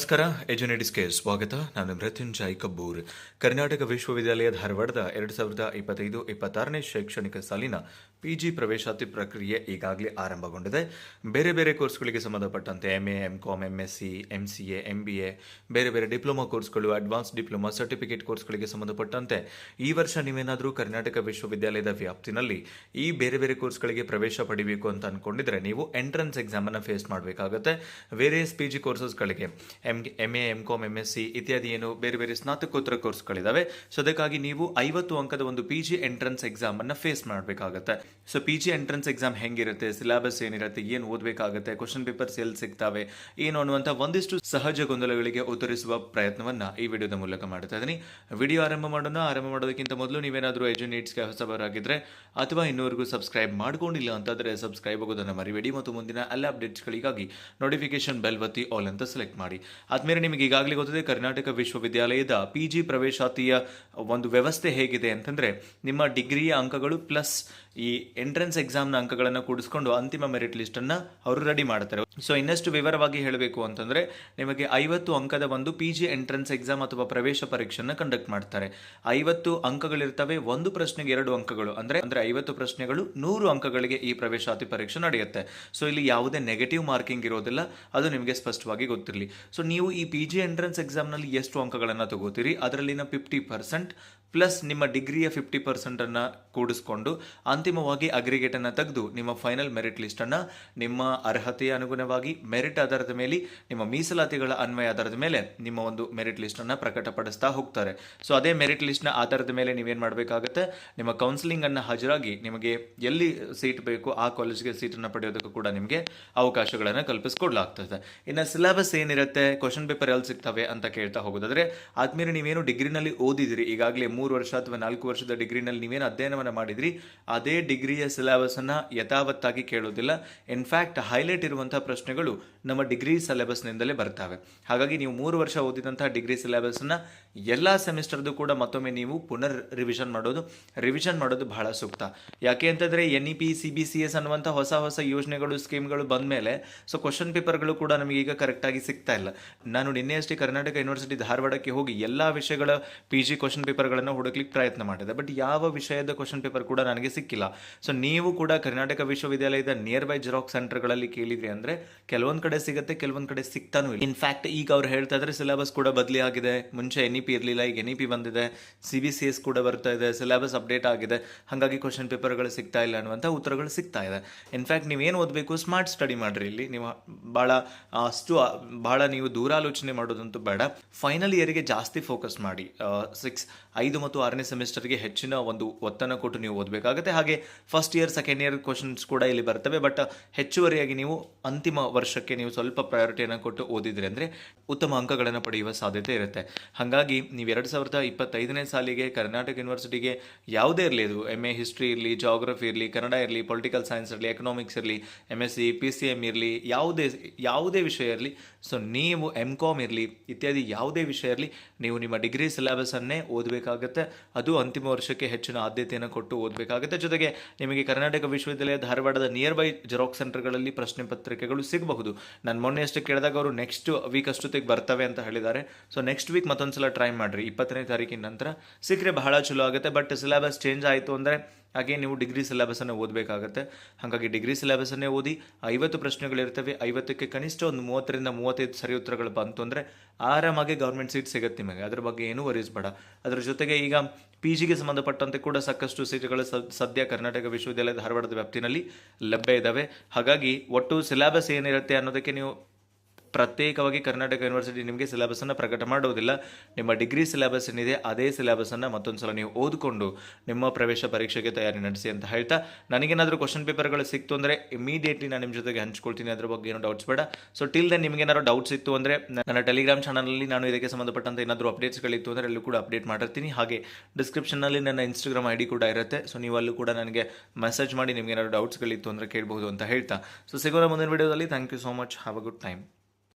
ನಮಸ್ಕಾರ ಎಜುನೇಟಿಸ್ಗೆ ಸ್ವಾಗತ. ನಾನು ಮೃತ್ಯುಂಜಯ್ ಕಬ್ಬೂರ್ ಕರ್ನಾಟಕ ವಿಶ್ವವಿದ್ಯಾಲಯ ಧಾರವಾಡದ ಎರಡು ಸಾವಿರದ ಇಪ್ಪತ್ತೈದು ಇಪ್ಪತ್ತಾರನೇ ಶೈಕ್ಷಣಿಕ ಸಾಲಿನ ಪಿಜಿ ಪ್ರವೇಶಾತಿ ಪ್ರಕ್ರಿಯೆ ಈಗಾಗಲೇ ಆರಂಭಗೊಂಡಿದೆ. ಬೇರೆ ಬೇರೆ ಕೋರ್ಸ್ಗಳಿಗೆ ಸಂಬಂಧಪಟ್ಟಂತೆ MA A com M S C ಬೇರೆ ಬೇರೆ ಡಿಪ್ಲೊಮಾ ಕೋರ್ಸ್ಗಳು, ಅಡ್ವಾನ್ಸ್ ಡಿಪ್ಲೊಮಾ ಸರ್ಟಿಫಿಕೇಟ್ ಕೋರ್ಸ್ಗಳಿಗೆ ಸಂಬಂಧಪಟ್ಟಂತೆ ಈ ವರ್ಷ ನೀವೇನಾದರೂ ಕರ್ನಾಟಕ ವಿಶ್ವವಿದ್ಯಾಲಯದ ವ್ಯಾಪ್ತಿನಲ್ಲಿ ಈ ಬೇರೆ ಬೇರೆ ಕೋರ್ಸ್ಗಳಿಗೆ ಪ್ರವೇಶ ಪಡಿಬೇಕು ಅಂತ ಅನ್ಕೊಂಡಿದ್ರೆ ನೀವು ಎಂಟ್ರೆನ್ಸ್ ಎಕ್ಸಾಮನ್ನು ಫೇಸ್ ಮಾಡಬೇಕಾಗುತ್ತೆ. Various P G ಕೋರ್ಸಸ್ಗಳಿಗೆ M M A M com M S C ಇತ್ಯಾದಿ ಏನು ಬೇರೆ ಬೇರೆ ಸ್ನಾತಕೋತ್ತರ ಕೋರ್ಸ್ಗಳಿದ್ದಾವೆ ಸೊ ಅದಕ್ಕಾಗಿ ನೀವು ಐವತ್ತು ಅಂಕದ ಒಂದು ಪಿ ಜಿ ಎಂಟ್ರೆನ್ಸ್ ಎಕ್ಸಾಮ್ ಅನ್ನ ಫೇಸ್ ಮಾಡಬೇಕಾಗುತ್ತೆ. So P G entrance exam ಹೆಂಗಿರುತ್ತೆ? ಸಿಲೆಬಸ್ ಏನಿರುತ್ತೆ? ಏನು ಓದಬೇಕಾಗುತ್ತೆ? ಕ್ವಶನ್ ಪೇಪರ್ಸ್ ಎಲ್ಲಿ ಸಿಗ್ತವೆ? ಏನು ಅನ್ನುವಂಥ ಒಂದಿಷ್ಟು ಸಹಜ ಗೊಂದಲಗಳಿಗೆ ಉತ್ತರಿಸುವ ಪ್ರಯತ್ನವನ್ನ ಈ ವಿಡಿಯೋದ ಮೂಲಕ ಮಾಡ್ತಾ ಇದ್ದೀನಿ. ವಿಡಿಯೋ ಆರಂಭ ಮಾಡೋಣ. ಆರಂಭ ಮಾಡೋದಕ್ಕಿಂತ ಮೊದಲು ನೀವೇನಾದರೂ ಎಜುನೇಟ್ಸ್ಗೆ ಹೊಸಬರಾಗಿದ್ರೆ ಅಥವಾ ಇನ್ನೂವರೆಗೂ ಸಬ್ಸ್ಕ್ರೈಬ್ ಮಾಡ್ಕೊಂಡಿಲ್ಲ ಅಂತಂದ್ರೆ ಸಬ್ಸ್ಕ್ರೈಬ್ ಆಗೋದನ್ನು ಮರಿಬೇಡಿ. ಮತ್ತು ಮುಂದಿನ ಎಲ್ಲ ಅಪ್ಡೇಟ್ಸ್ಗಳಿಗಾಗಿ ನೋಟಿಫಿಕೇಶನ್ ಬೆಲ್ ಒತ್ತಿ ಆಲ್ ಅಂತ ಸೆಲೆಕ್ಟ್ ಮಾಡಿ. ಆದ್ಮೇಲೆ ನಿಮಗೆ ಈಗಾಗಲೇ ಗೊತ್ತಿದೆ, ಕರ್ನಾಟಕ ವಿಶ್ವವಿದ್ಯಾಲಯದ ಪಿ ಜಿ ಪ್ರವೇಶಾತಿಯ ಒಂದು ವ್ಯವಸ್ಥೆ ಹೇಗಿದೆ ಅಂತಂದ್ರೆ, ನಿಮ್ಮ ಡಿಗ್ರಿಯ ಅಂಕಗಳು ಪ್ಲಸ್ ಈ ಎಂಟ್ರೆನ್ಸ್ ಎಕ್ಸಾಮ್ನ ಅಂಕಗಳನ್ನು ಕೂಡಿಸ್ಕೊಂಡು ಅಂತಿಮ ಮೆರಿಟ್ ಲಿಸ್ಟ್ ಅನ್ನ ಅವರು ರೆಡಿ ಮಾಡ್ತಾರೆ. ಸೊ ಇನ್ನಷ್ಟು ವಿವರವಾಗಿ ಹೇಳಬೇಕು ಅಂತಂದ್ರೆ, ನಿಮಗೆ ಐವತ್ತು ಅಂಕದ ಒಂದು ಪಿ ಜಿ ಎಂಟ್ರೆನ್ಸ್ ಎಕ್ಸಾಮ್ ಅಥವಾ ಪ್ರವೇಶ ಪರೀಕ್ಷೆಯನ್ನು ಕಂಡಕ್ಟ್ ಮಾಡ್ತಾರೆ. ಐವತ್ತು ಅಂಕಗಳಿರ್ತವೆ, ಒಂದು ಪ್ರಶ್ನೆಗೆ ಎರಡು ಅಂಕಗಳು. ಅಂದ್ರೆ ಅಂದ್ರೆ ಐವತ್ತು ಪ್ರಶ್ನೆಗಳು ನೂರು ಅಂಕಗಳಿಗೆ ಈ ಪ್ರವೇಶಾತಿ ಪರೀಕ್ಷೆ ನಡೆಯುತ್ತೆ. ಸೊ ಇಲ್ಲಿ ಯಾವುದೇ ನೆಗೆಟಿವ್ ಮಾರ್ಕಿಂಗ್ ಇರೋದಿಲ್ಲ, ಅದು ನಿಮಗೆ ಸ್ಪಷ್ಟವಾಗಿ ಗೊತ್ತಿರಲಿ. ಸೊ ನೀವು ಈ ಪಿ ಜಿ ಎಂಟ್ರೆನ್ಸ್ ಎಕ್ಸಾಮ್ನಲ್ಲಿ ಎಷ್ಟು ಅಂಕಗಳನ್ನು ತಗೋತೀರಿ? ಅದರಲ್ಲಿನ ಫಿಫ್ಟಿ ಪರ್ಸೆಂಟ್ ಪ್ಲಸ್ ನಿಮ್ಮ ಡಿಗ್ರಿಯ ಫಿಫ್ಟಿ ಪರ್ಸೆಂಟನ್ನು ಕೂಡಿಸ್ಕೊಂಡು ಅಂತಿಮವಾಗಿ ಅಗ್ರಿಗೇಟ್ ಅನ್ನು ತೆಗೆದು ನಿಮ್ಮ ಫೈನಲ್ ಮೆರಿಟ್ ಲಿಸ್ಟನ್ನು ನಿಮ್ಮ ಅರ್ಹತೆಯ ಅನುಗುಣವಾಗಿ ಮೆರಿಟ್ ಆಧಾರದ ಮೇಲೆ, ನಿಮ್ಮ ಮೀಸಲಾತಿಗಳ ಅನ್ವಯ ಆಧಾರದ ಮೇಲೆ ನಿಮ್ಮ ಒಂದು ಮೆರಿಟ್ ಲಿಸ್ಟನ್ನು ಪ್ರಕಟಪಡಿಸ್ತಾ ಹೋಗ್ತಾರೆ. ಸೊ ಅದೇ ಮೆರಿಟ್ ಲಿಸ್ಟ್ನ ಆಧಾರದ ಮೇಲೆ ನೀವೇನು ಮಾಡಬೇಕಾಗುತ್ತೆ? ನಿಮ್ಮ ಕೌನ್ಸಿಲಿಂಗ್ ಅನ್ನು ಹಾಜರಾಗಿ ನಿಮಗೆ ಎಲ್ಲಿ ಸೀಟ್ ಬೇಕು, ಆ ಕಾಲೇಜ್ಗೆ ಸೀಟನ್ನು ಪಡೆಯೋದಕ್ಕೂ ಕೂಡ ನಿಮಗೆ ಅವಕಾಶಗಳನ್ನು ಕಲ್ಪಿಸಿಕೊಡ್ಲಾಗ್ತದೆ. ಇನ್ನು ಸಿಲೆಬಸ್ ಏನಿರುತ್ತೆ? ಕ್ವಶನ್ ಪೇಪರ್ ಎಲ್ಲಿ ಸಿಗ್ತವೆ ಅಂತ ಕೇಳ್ತಾ ಹೋಗೋದಾದ್ರೆ, ಆದ್ಮೇಲೆ ನೀವೇನು ಡಿಗ್ರಿನಲ್ಲಿ ಓದಿದಿರಿ, ಈಗಾಗಲೇ ಮೂರು ವರ್ಷ ಅಥವಾ ನಾಲ್ಕು ವರ್ಷದ ಡಿಗ್ರಿನಲ್ಲಿ ನೀವೇನು ಅಧ್ಯಯನವನ್ನು ಮಾಡಿದ್ರಿ, ಅದೇ ಡಿಗ್ರಿಯ ಸಿಲೆಬಸ್ ಅನ್ನ ಯಥಾವತ್ತಾಗಿ ಕೇಳೋದಿಲ್ಲ. ಇನ್ಫ್ಯಾಕ್ಟ್ ಹೈಲೈಟ್ ಇರುವಂತಹ ಪ್ರಶ್ನೆಗಳು ನಮ್ಮ ಡಿಗ್ರಿ ಸಿಲೆಬಸ್ನಿಂದಲೇ ಬರ್ತವೆ. ಹಾಗಾಗಿ ನೀವು ಮೂರು ವರ್ಷ ಓದಿದಂತಹ ಡಿಗ್ರಿ ಸಿಲೆಬಸ್ ಅನ್ನ ಎಲ್ಲ ಸೆಮಿಸ್ಟರ್ದು ಕೂಡ ಮತ್ತೊಮ್ಮೆ ನೀವು ಪುನರ್ ರಿವಿಷನ್ ಮಾಡೋದು ರಿವಿಷನ್ ಮಾಡೋದು ಬಹಳ ಸೂಕ್ತ. ಯಾಕೆ ಅಂತಂದ್ರೆ ಎನ್ ಇ ಪಿ ಸಿ ಹೊಸ ಹೊಸ ಯೋಜನೆಗಳು ಸ್ಕೀಮ್ಗಳು ಬಂದ ಮೇಲೆ ಸೊ ಕ್ವಶನ್ ಪೇಪರ್ಗಳು ಕೂಡ ನಮಗೆ ಈಗ ಕರೆಕ್ಟಾಗಿ ಸಿಗ್ತಾ ಇಲ್ಲ. ನಾನು ನಿನ್ನೆ ಅಷ್ಟೇ ಕರ್ನಾಟಕ ಯೂನಿವರ್ಸಿಟಿ ಧಾರವಾಡಕ್ಕೆ ಹೋಗಿ ಎಲ್ಲ ವಿಷಯಗಳ ಪಿ ಜಿ ಕ್ವಶನ್ ಪೇಪರ್ಗಳನ್ನು ಹುಡುಕ್ಲಿಕ್ಕೆ ಪ್ರಯತ್ನ ಮಾಡಿದೆ. ಬಟ್ ಯಾವ ವಿಷಯದ ಕ್ವಶನ್ ಪೇಪರ್ ಕೂಡ ನನಗೆ ಸಿಕ್ಕಿಲ್ಲ. ಸೊ ನೀವು ಕೂಡ ಕರ್ನಾಟಕ ವಿಶ್ವವಿದ್ಯಾಲಯದ ನಿಯರ್ ಬೈ ಜೆರಾಕ್ಸ್ ಸೆಂಟರ್ಗಳಲ್ಲಿ ಕೇಳಿದ್ರಿ ಅಂದ್ರೆ ಕೆಲವೊಂದು ಕಡೆ ಸಿಗುತ್ತೆ, ಕೆಲವೊಂದು ಕಡೆ ಸಿಗ್ತಾನೂ ಇಲ್ಲ. ಇನ್ಫ್ಯಾಕ್ಟ್ ಈಗ ಅವ್ರು ಹೇಳ್ತಾ ಇದ್ರೆ ಸಿಲೆಬಸ್ ಕೂಡ ಬದಲಿ ಆಗಿದೆ. ಮುಂಚೆ ಎನ್ ಇ ಪಿ ಇರಲಿಲ್ಲ, ಈಗ ಎನ್ ಇ ಪಿ ಬಂದಿದೆ. ಸಿ ಬಿ ಸಿ ಎಸ್ ಕೂಡ ಬರ್ತಾ ಇದೆ ಸಿಲೆಬಸ್ ಅಪ್ಡೇಟ್ ಆಗಿದೆ. ಹಾಗಾಗಿ ಕ್ವಶನ್ ಪೇಪರ್ಗಳು ಸಿಗ್ತಾ ಇಲ್ಲ ಅನ್ನುವಂಥ ಉತ್ತರಗಳು ಸಿಗ್ತಾ ಇದೆ. ಇನ್ಫ್ಯಾಕ್ಟ್ ನೀವೇನು ಓದಬೇಕು? ಸ್ಮಾರ್ಟ್ ಸ್ಟಡಿ ಮಾಡ್ರಿ ಇಲ್ಲಿ. ನೀವು ಭಾಳ ಅಷ್ಟು ಭಾಳ ನೀವು ದೂರಾಲೋಚನೆ ಮಾಡೋದಂತೂ ಬೇಡ. ಫೈನಲ್ ಇಯರ್ಗೆ ಜಾಸ್ತಿ ಫೋಕಸ್ ಮಾಡಿ. ಸಿಕ್ಸ್ ಐದು ಮತ್ತು ಆರನೇ ಸೆಮಿಸ್ಟರ್ಗೆ ಹೆಚ್ಚಿನ ಒಂದು ಒತ್ತನ್ನು ಕೊಟ್ಟು ನೀವು ಓದಬೇಕಾಗುತ್ತೆ. ಹಾಗೆ first year second year questions ಕೂಡ ಇಲ್ಲಿ ಬರ್ತವೆ. ಬಟ್ ಹೆಚ್ಚುವರಿಯಾಗಿ ನೀವು ಅಂತಿಮ ವರ್ಷಕ್ಕೆ ನೀವು ಸ್ವಲ್ಪ ಪ್ರಯಾರಿಟಿಯನ್ನು ಕೊಟ್ಟು ಓದಿದ್ರಿ ಅಂದರೆ ಉತ್ತಮ ಅಂಕಗಳನ್ನು ಪಡೆಯುವ ಸಾಧ್ಯತೆ ಇರುತ್ತೆ. ಹಾಗಾಗಿ ನೀವು ಎರಡು ಸಾವಿರದ ಇಪ್ಪತ್ತೈದನೇ ಸಾಲಿಗೆ, ಕರ್ನಾಟಕ ಯೂನಿವರ್ಸಿಟಿಗೆ ಯಾವುದೇ ಇರಲಿ ಅದು ಎಂ ಎ ಹಿಸ್ಟ್ರಿ ಇರಲಿ ಜಾಗ್ರಫಿ ಇರಲಿ, ಕನ್ನಡ ಇರಲಿ ಪೊಲಿಟಿಕಲ್ ಸೈನ್ಸ್ ಇರಲಿ ಎಕನಾಮಿಕ್ಸ್ ಇರಲಿ M S C P C M ಇರಲಿ, ಯಾವುದೇ ಯಾವುದೇ ವಿಷಯ ಇರಲಿ. ಸೊ ನೀವು ಎಂ ಕಾಮ್ ಇರಲಿ, ಇತ್ಯಾದಿ ಯಾವುದೇ ವಿಷಯ ಇರಲಿ, ನೀವು ನಿಮ್ಮ ಡಿಗ್ರಿ ಸಿಲೆಬಸನ್ನೇ ಓದಬೇಕಾಗುತ್ತೆ. ಅದು ಅಂತಿಮ ವರ್ಷಕ್ಕೆ ಹೆಚ್ಚಿನ ಆದ್ಯತೆಯನ್ನು ಕೊಟ್ಟು ಓದಬೇಕಾಗುತ್ತೆ. ಜೊತೆಗೆ ನಿಮಗೆ ಕರ್ನಾಟಕ ವಿಶ್ವವಿದ್ಯಾಲಯ ಧಾರವಾಡದ ನಿಯರ್ ಬೈ ಜೆರಾಕ್ಸ್ ಸೆಂಟರ್ಗಳಲ್ಲಿ ಪ್ರಶ್ನೆ ಪತ್ರಿಕೆಗಳು ಸಿಗಬಹುದು. ನಾನು ಮೊನ್ನೆ ಅಷ್ಟು ಕೇಳಿದಾಗ ಅವರು ನೆಕ್ಸ್ಟ್ ವೀಕ್ ಅಷ್ಟೊತ್ತಿಗೆ ಬರ್ತವೆ ಅಂತ ಹೇಳಿದ್ದಾರೆ. ಸೊ ನೆಕ್ಸ್ಟ್ ವೀಕ್ ಮತ್ತೊಂದು ಸಲ ಟ್ರೈ ಮಾಡಿರಿ. ಇಪ್ಪತ್ತನೇ ತಾರೀಕಿನ ನಂತರ ಸಿಕ್ಕರೆ ಬಹಳ ಚಲೋ ಆಗುತ್ತೆ. ಬಟ್ ಸಿಲೆಬಸ್ ಚೇಂಜ್ ಆಯಿತು ಅಂದರೆ ಹಾಗೆ ನೀವು ಡಿಗ್ರಿ ಸಿಲೆಬಸನ್ನು ಓದಬೇಕಾಗತ್ತೆ. ಹಾಗಾಗಿ ಡಿಗ್ರಿ ಸಿಲೆಬಸನ್ನೇ ಓದಿ ಐವತ್ತು ಪ್ರಶ್ನೆಗಳಿರ್ತವೆ, ಐವತ್ತಕ್ಕೆ ಕನಿಷ್ಠ ಒಂದು ಮೂವತ್ತರಿಂದ ಮೂವತ್ತೈದು ಸರಿ ಉತ್ತರಗಳು ಬಂತು ಅಂದರೆ ಆರಾಮಾಗಿ ಗೌರ್ಮೆಂಟ್ ಸೀಟ್ ಸಿಗುತ್ತೆ ನಿಮಗೆ. ಅದ್ರ ಬಗ್ಗೆ ಏನೂ ವರಿಸಬೇಡ ಅದರ ಜೊತೆಗೆ ಈಗ ಪಿ ಜಿಗೆ ಸಂಬಂಧಪಟ್ಟಂತೆ ಕೂಡ ಸಾಕಷ್ಟು ಸೀಟುಗಳು ಸದ್ಯ ಕರ್ನಾಟಕ ವಿಶ್ವವಿದ್ಯಾಲಯ ಧಾರವಾಡದ ವ್ಯಾಪ್ತಿನಲ್ಲಿ ಲಭ್ಯ ಇದ್ದಾವೆ ಹಾಗಾಗಿ ಒಟ್ಟು ಸಿಲೆಬಸ್ ಏನಿರುತ್ತೆ ಅನ್ನೋದಕ್ಕೆ ನೀವು ಪ್ರತ್ಯೇಕವಾಗಿ ಕರ್ನಾಟಕ ಯೂನಿವರ್ಸಿಟಿ ನಿಮಗೆ ಸಿಲೆಬಸನ್ನು ಪ್ರಕಟ ಮಾಡೋದಿಲ್ಲ. ನಿಮ್ಮ ಡಿಗ್ರಿ ಸಿಲೆಬಸ್ ಏನಿದೆ, ಅದೇ ಸಿಲೆಬಸನ್ನು ಮತ್ತೊಂದು ಸಲ ನೀವು ಓದಿಕೊಂಡು ನಿಮ್ಮ ಪ್ರವೇಶ ಪರೀಕ್ಷೆಗೆ ತಯಾರಿ ನಡೆಸಿ ಅಂತ ಹೇಳ್ತಾ, ನನಗೇನಾದರೂ ಕ್ವಶನ್ ಪೇಪರ್ಗಳು ಸಿಕ್ತು ಅಂದರೆ ಇಮಿಡಿಯೇಟ್ಲಿ ನಾನು ನಿಮ್ಮ ಜೊತೆಗೆ ಹಂಚ್ಕೊಳ್ತೀನಿ. ಅದ್ರ ಬಗ್ಗೆ ಏನೋ ಡೌಟ್ಸ್ ಬೇಡ. ಸೊ ಟಿಲ್ ದೆನ್ ನಿಮಗೆ ಏನಾದರೂ ಡೌಟ್ಸ್ ಇತ್ತು ಅಂದರೆ ನನ್ನ ಟೆಲಿಗ್ರಾಮ್ ಚಾನಲಲ್ಲಿ ನಾನು ಇದಕ್ಕೆ ಸಂಬಂಧಪಟ್ಟಂತ ಏನಾದರೂ ಅಪ್ಡೇಟ್ಸ್ಗಳಿತ್ತು ಅಂದರೆ ಅಲ್ಲೂ ಕೂಡ ಅಪ್ಡೇಟ್ ಮಾಡಿರ್ತೀನಿ. ಹಾಗೆ ಡಿಸ್ಕ್ರಿಪ್ಷನ್ನಲ್ಲಿ ನನ್ನ ಇನ್ಸ್ಟಾಗ್ರಾಮ್ ಐ ಡಿ ಕೂಡ ಇರುತ್ತೆ. ಸೊ ನೀವು ಅಲ್ಲೂ ಕೂಡ ನನಗೆ ಮೆಸೇಜ್ ಮಾಡಿ ನಿಮಗೆ ಏನಾದರೂ ಡೌಟ್ಸ್ಗಳಿತ್ತು ಅಂದರೆ ಕೇಳಬಹುದು ಅಂತ ಹೇಳ್ತಾ. ಸೊ ಸಿಗೋಣ ಮುಂದಿನ ವಿಡಿಯೋದಲ್ಲಿ thank you so much have a good time